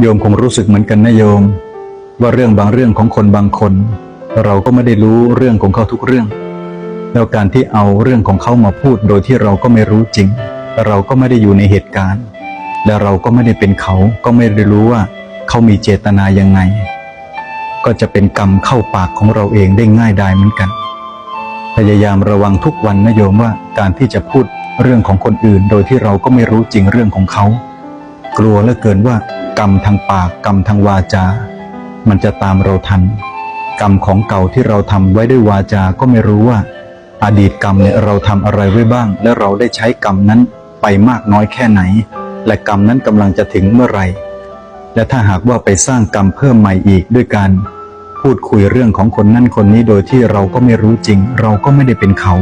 โยมคงรู้สึกเหมือนกันนะโยม ว่าเรื่องบางเรื่องของคนบางคน เราก็ไม่ได้รู้เรื่องของเขาทุกเรื่อง แล้วการที่เอาเรื่องของเขามาพูดโดยที่เราก็ไม่รู้จริง เราก็ไม่ได้อยู่ในเหตุการณ์ และเราก็ไม่ได้เป็นเขาก็ไม่ได้รู้ว่า เขามีเจตนายังไง ก็จะเป็นกรรมเข้าปากของเราเองได้ง่ายดายเหมือนกัน พยายามระวังทุกวันนะโยมว่าการที่จะพูดเรื่องของคนอื่น โดยที่เราก็ไม่รู้จริงเรื่องของเขา กลัวเหลือเกินว่า กรรมทางปากกรรมทางวาจา มันจะตามเราทัน กรรมของเก่าที่เราทำไว้ด้วยวาจา ก็ไม่รู้ว่า อดีตกรรมเนี่ยเราทำอะไรไว้บ้าง และเราได้ใช้กรรมนั้นไปมากน้อยแค่ไหน และกรรมนั้นกำลังจะถึงเมื่อไหร่และถ้าหากว่าไปสร้างกรรมเพิ่มใหม่อีกด้วยการพูดคุยเรื่องของคนนั่นคนนี้โดยที่เราก็ไม่รู้จริง เราก็ไม่ได้เป็นเขา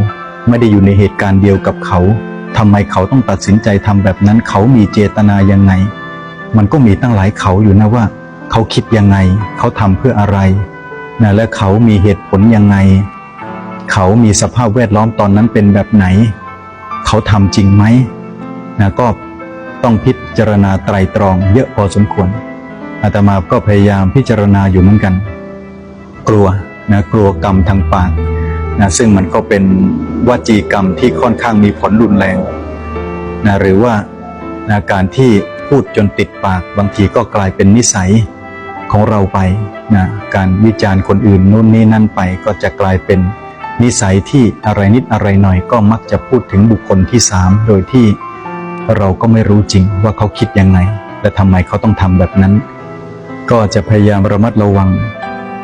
ไม่ได้อยู่ในเหตุการณ์เดียวกับเขาทำไมเขาต้องตัดสินใจทำแบบนั้นเขามีเจตนายังไง มันก็มีตั้งหลายเขาอยู่นะว่า เขาคิดยังไง เขาทำเพื่ออะไรนะและเขามีเหตุผลยังไง เขามีสภาพแวดล้อมตอนนั้นเป็นแบบไหน เขาทำจริงไหมนะก็ต้องพิจารณาไตรตรองเยอะพอสมควรอาตมาก็พยายามพิจารณาอยู่เหมือนกัน กลัวนะกลัวกรรมทางปากนะซึ่งมันก็เป็นวจีกรรมที่ค่อนข้างมีผลรุนแรงนะหรือว่านะการที่ พูดจนติดปาก บางทีก็กลายเป็นนิสัยของเราไปนะการวิจารณ์คนอื่นนู่นนี่นั่นไปก็จะกลายเป็นนิสัยที่อะไรนิดอะไรหน่อยก็มักจะพูดถึงบุคคลที่สามโดยที่เราก็ไม่รู้จริงว่าเขาคิดยังไง และทำไมเขาต้องทำแบบนั้น ก็จะพยายามระมัดระวัง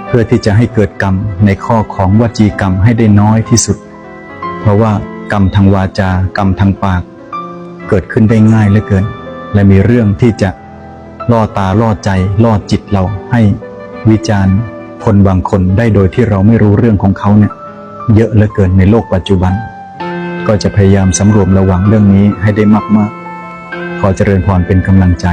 เพื่อที่จะให้เกิดกรรมในข้อของวจีกรรมให้ได้น้อยที่สุด เพราะว่ากรรมทางวาจากรรมทางปาก เกิดขึ้นได้ง่ายเหลือเกิน และมีเรื่องที่จะล่อตาล่อใจล่อจิตเราให้วิจารณ์คนบางคนได้โดยที่เราไม่รู้เรื่องของเขาเนี่ยเยอะเหลือเกินในโลกปัจจุบัน ก็จะพยายามสำรวมระวังเรื่องนี้ให้ได้มากๆ ขอเจริญพรเป็นกำลังใจ